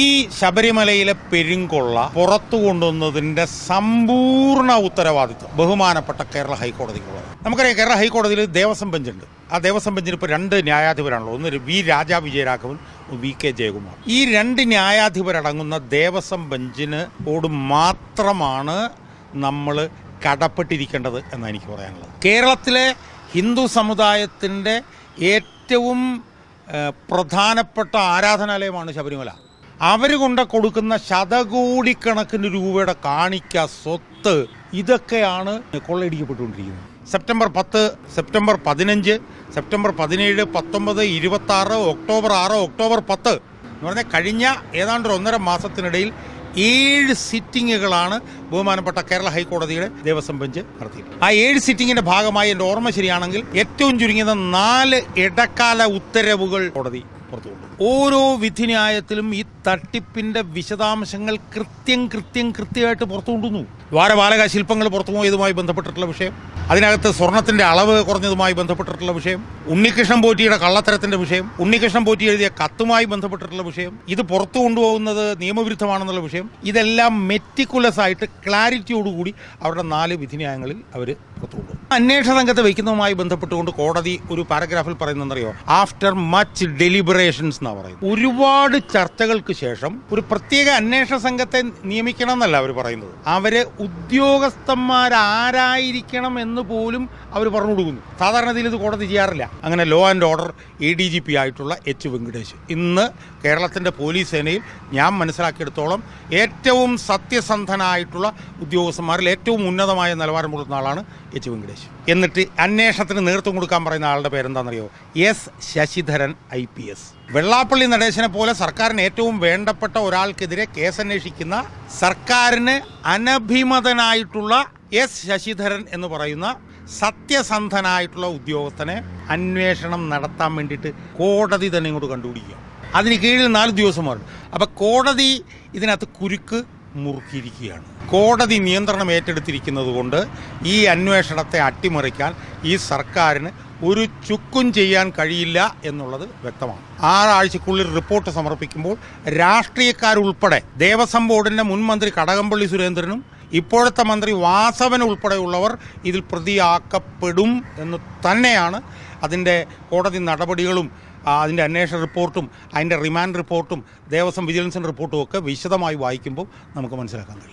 ഈ ശബരിമലയിലെ പെരുങ്കൊള്ള പുറത്തു കൊണ്ടുവന്നതിന്റെ സമ്പൂർണ ഉത്തരവാദിത്വം ബഹുമാനപ്പെട്ട കേരള ഹൈക്കോടതിക്കുള്ളത് നമുക്കറിയാം കേരള ഹൈക്കോടതിയിൽ ദേവസ്വം ബെഞ്ചുണ്ട്. ആ ദേവസ്വം ബെഞ്ചിന് ഇപ്പോൾ രണ്ട് ന്യായാധിപരാണല്ലോ ഒന്ന് V Raja Vijayaraghavan V K Jayakumar. ഈ രണ്ട് ന്യായാധിപരടങ്ങുന്ന ദേവസ്വം ബെഞ്ചിന് ഓട് മാത്രമാണ് നമ്മൾ കടപ്പെട്ടിരിക്കേണ്ടത് എന്നാണ് എനിക്ക് പറയാനുള്ളത്. കേരളത്തിലെ ഹിന്ദു സമുദായത്തിന്റെ ഏറ്റവും പ്രധാനപ്പെട്ട ആരാധനാലയമാണ് ശബരിമല. അവർ കൊണ്ട് കൊടുക്കുന്ന ശതകോടിക്കണക്കിന് രൂപയുടെ കാണിക്ക സ്വത്ത് ഇതൊക്കെയാണ് കൊള്ളയടിക്കപ്പെട്ടുകൊണ്ടിരിക്കുന്നത്. സെപ്റ്റംബർ പത്ത് സെപ്റ്റംബർ പതിനഞ്ച് സെപ്റ്റംബർ പതിനേഴ് പത്തൊമ്പത് ഇരുപത്തി ആറ് ഒക്ടോബർ ആറ് ഒക്ടോബർ പത്ത് എന്ന് പറഞ്ഞാൽ കഴിഞ്ഞ ഏതാണ്ട് ഒന്നര മാസത്തിനിടയിൽ ഏഴ് സിറ്റിങ്ങുകളാണ് ബഹുമാനപ്പെട്ട കേരള ഹൈക്കോടതിയുടെ ദേവസ്വം ബെഞ്ച് നടത്തിയത് ആ ഏഴ് സിറ്റിങ്ങിന്റെ ഭാഗമായി എന്റെ ഓർമ്മ ശരിയാണെങ്കിൽ ഏറ്റവും ചുരുങ്ങിയത് നാല് ഇടക്കാല ഉത്തരവുകൾ കോടതി പുറത്തുകൊണ്ടു ഓരോ വിധിന്യായത്തിലും ഈ തട്ടിപ്പിന്റെ വിശദാംശങ്ങൾ കൃത്യം കൃത്യം കൃത്യമായിട്ട് പുറത്തു കൊണ്ടുവന്നു. ദ്വാരപാലക ശില്പങ്ങൾ പുറത്തു പോയതുമായി ബന്ധപ്പെട്ടിട്ടുള്ള വിഷയം. അതിനകത്ത് സ്വർണത്തിന്റെ അളവ് കുറഞ്ഞതുമായി ബന്ധപ്പെട്ടിട്ടുള്ള വിഷയം. ഉണ്ണികൃഷ്ണൻ പോറ്റിയുടെ കള്ളത്തരത്തിന്റെ വിഷയം. ഉണ്ണികൃഷ്ണൻ പോറ്റി എഴുതിയ കത്തുമായി ബന്ധപ്പെട്ടിട്ടുള്ള വിഷയം. ഇത് പുറത്തു കൊണ്ടുപോകുന്നത് നിയമവിരുദ്ധമാണെന്നുള്ള വിഷയം. ഇതെല്ലാം മെറ്റിക്കുലസ് ആയിട്ട് ക്ലാരിറ്റിയോടുകൂടി അവരുടെ നാല് വിധിന്യായങ്ങളിൽ അവർ കൊണ്ടുപോകും അന്വേഷണ രംഗത്ത് വയ്ക്കുന്നതുമായി ബന്ധപ്പെട്ടുകൊണ്ട് കോടതി ഒരു പാരഗ്രാഫിൽ പറയുന്നറിയോ ആഫ്റ്റർ മച്ച് ഡെലിബറേഷൻസ് എന്നാണ് പറയുന്നത്. ഒരുപാട് ചർച്ചകൾക്ക് ശേഷം ഒരു പ്രത്യേക അന്വേഷണ സംഘത്തെ നിയമിക്കണം എന്നല്ല അവർ പറയുന്നത്. അവർ ഉദ്യോഗസ്ഥന്മാരാരായിരിക്കണം എന്ന് പോലും അവർ പറഞ്ഞു കൊടുക്കുന്നു. സാധാരണത്തിൽ ഇത് കോടതി ചെയ്യാറില്ല. അങ്ങനെ law and order A D G P ആയിട്ടുള്ള എച്ച് വെങ്കടേഷ്. ഇന്ന് കേരളത്തിന്റെ പോലീസ് സേനയിൽ ഞാൻ മനസ്സിലാക്കിയെടുത്തോളം ഏറ്റവും സത്യസന്ധനായിട്ടുള്ള ഉദ്യോഗസ്ഥന്മാരിൽ ഏറ്റവും ഉന്നതമായ നിലവാരം കൊടുക്കുന്ന ആളാണ് എച്ച് വെങ്കടേഷ്. എന്നിട്ട് അന്വേഷണത്തിന് നേതൃത്വം കൊടുക്കാൻ പറയുന്ന ആളുടെ പേരെന്താണെന്നറിയോ? S Sasidharan I P S. Vellappally നടേശനെ പോലെ സർക്കാരിന് ഏറ്റവും വേണ്ടപ്പെട്ട ഒരാൾക്കെതിരെ കേസന്വേഷിക്കുന്ന സർക്കാരിന് അനഭിമതനായിട്ടുള്ള എസ് ശശിധരൻ എന്ന് പറയുന്ന സത്യസന്ധനായിട്ടുള്ള ഉദ്യോഗസ്ഥനെ അന്വേഷണം നടത്താൻ വേണ്ടിയിട്ട് കോടതി തന്നെ ഇങ്ങോട്ട് കണ്ടുപിടിക്കുക. അതിന് കീഴിൽ നാല് ഉദ്യോഗസ്ഥന്മാരുണ്ട് അപ്പം കോടതി ഇതിനകത്ത് കുരുക്ക് മുറുക്കിയിരിക്കുകയാണ്. കോടതി നിയന്ത്രണം ഏറ്റെടുത്തിരിക്കുന്നത് കൊണ്ട് ഈ അന്വേഷണത്തെ അട്ടിമറിക്കാൻ ഈ സർക്കാരിന് ഒരു ചുക്കും ചെയ്യാൻ കഴിയില്ല എന്നുള്ളത് വ്യക്തമാണ്. ആറാഴ്ചക്കുള്ളിൽ റിപ്പോർട്ട് സമർപ്പിക്കുമ്പോൾ രാഷ്ട്രീയക്കാരുൾപ്പെടെ ദേവസ്വം ബോർഡിന്റെ മുൻ മന്ത്രി കടകംപള്ളി സുരേന്ദ്രനും ഇപ്പോഴത്തെ മന്ത്രി വാസവൻ ഉൾപ്പെടെയുള്ളവർ ഇതിൽ പ്രതിയാക്കപ്പെടും എന്ന് തന്നെയാണ് അതിന്റെ കോടതി നടപടികളും അതിന്റെ അന്വേഷണ റിപ്പോർട്ടും അതിന്റെ റിമാൻഡ് റിപ്പോർട്ടും ദേവസ്വം വിജിലൻസിന്റെ റിപ്പോർട്ടും ഒക്കെ വിശദമായി വായിക്കുമ്പോൾ നമുക്ക് മനസ്സിലാക്കാൻ കഴിയും.